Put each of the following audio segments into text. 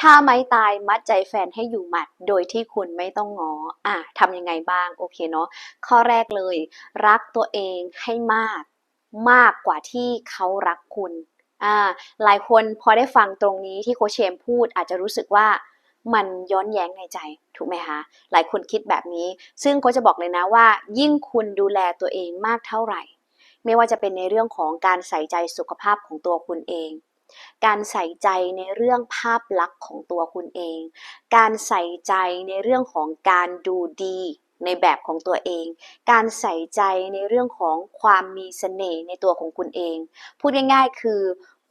ถ้าไม่ตายมัดใจแฟนให้อยู่หมัด โดยที่คุณไม่ต้องงออะทำยังไงบ้าง โอเคเนาะ ข้อแรกเลย รักตัวเองให้มาก มากกว่าที่เขารักคุณอ่าหลายคนพอได้ฟังตรงนี้ที่โคเชมพูดอาจจะรู้สึกว่ามันย้อนแย้งในใจ ถูกไหมคะ หลายคนคิดแบบนี้ ซึ่งโคจะบอกเลยนะว่า ยิ่งคุณดูแลตัวเองมากเท่าไหร่ ไม่ว่าจะเป็นในเรื่องของการใส่ใจสุขภาพของตัวคุณเอง การใส่ใจในเรื่องภาพลักษณ์ของตัวคุณเอง การใส่ใจในเรื่องของการดูดีในแบบของตัวเอง การใส่ใจในเรื่องของความมีเสน่ห์ในตัวของคุณเอง พูดง่ายๆ คือ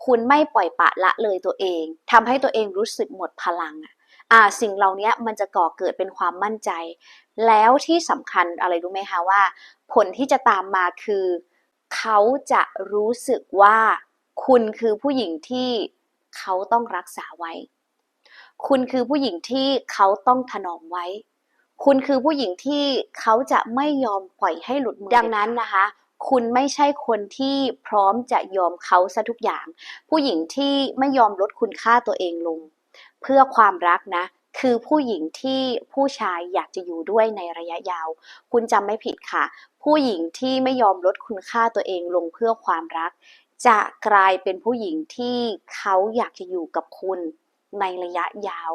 คุณไม่ปล่อยปะละเลยตัวเองทำให้ตัวเองรู้สึกหมดพลังอะอ่าสิ่งเหล่านี้มันจะก่อเกิดเป็นความมั่นใจ แล้วที่สำคัญอะไรรู้ไหมคะว่า ผลที่จะตามมาคือ เขาจะรู้สึกว่า คุณคือผู้หญิงที่เขาต้องรักษาไว้ คุณคือผู้หญิงที่เขาต้องถนอมไว้ คุณคือผู้หญิงที่เขาจะไม่ยอมปล่อยให้หลุดมือดังนั้นนะคะ คุณไม่ใช่คนที่พร้อมจะยอมเขาซะทุกอย่าง ผู้หญิงที่ไม่ยอมลดคุณค่าตัวเองลง เพื่อความรักนะ คือผู้หญิงที่ผู้ชายอยากจะอยู่ด้วยในระยะยาว คุณจำไม่ผิดค่ะ ผู้หญิงที่ไม่ยอมลดคุณค่าตัวเองลงเพื่อความรัก จะกลายเป็นผู้หญิงที่เขาอยากจะอยู่กับคุณในระยะยาว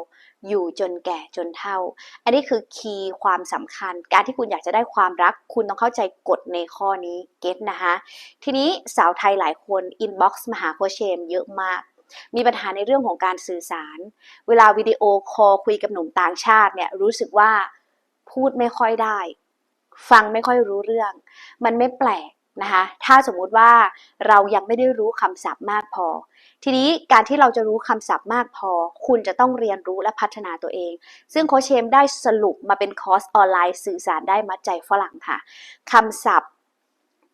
อยู่จนแก่จนเฒ่า อันนี้คือคีย์ความสำคัญ การที่คุณอยากจะได้ความรัก คุณต้องเข้าใจกฎในข้อนี้เก็ตนะคะทีนี้สาวไทยหลายคนอินบ็อกซ์มาหาโคเชมเยอะมากมีปัญหาในเรื่องของการสื่อสาร เวลาวิดีโอคอลคุยกับหนุ่มต่างชาติเนี่ยรู้สึกว่าพูดไม่ค่อยได้ ฟังไม่ค่อยรู้เรื่อง มันไม่แปลก นะคะ ถ้าสมมุติว่าเรายังไม่ได้รู้คำศัพท์มากพอ ทีนี้การที่เราจะรู้คำศัพท์มากพอ คุณจะต้องเรียนรู้และพัฒนาตัวเอง ซึ่งโคชเชมได้สรุปมาเป็นคอร์สออนไลน์สื่อสารได้มัดใจฝรั่งค่ะคำศัพท์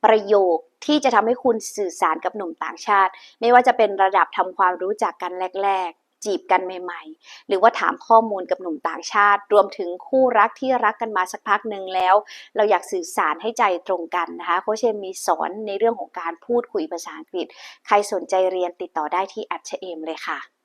ประโยคที่จะทำให้คุณสื่อสารกับหนุ่มต่างชาติ ไม่ว่าจะเป็นระดับทำความรู้จักกันแรก จีบกันใหม่ๆ หรือว่าถามข้อมูลกับหนุ่มต่างชาติ รวมถึงคู่รักที่รักกันมาสักพักหนึ่งแล้ว เราอยากสื่อสารให้ใจตรงกันนะคะโคเชมมีสอนในเรื่องของการพูดคุยภาษาอังกฤษ ใครสนใจเรียนติดต่อได้ที่อัจเอมเลยค่ะ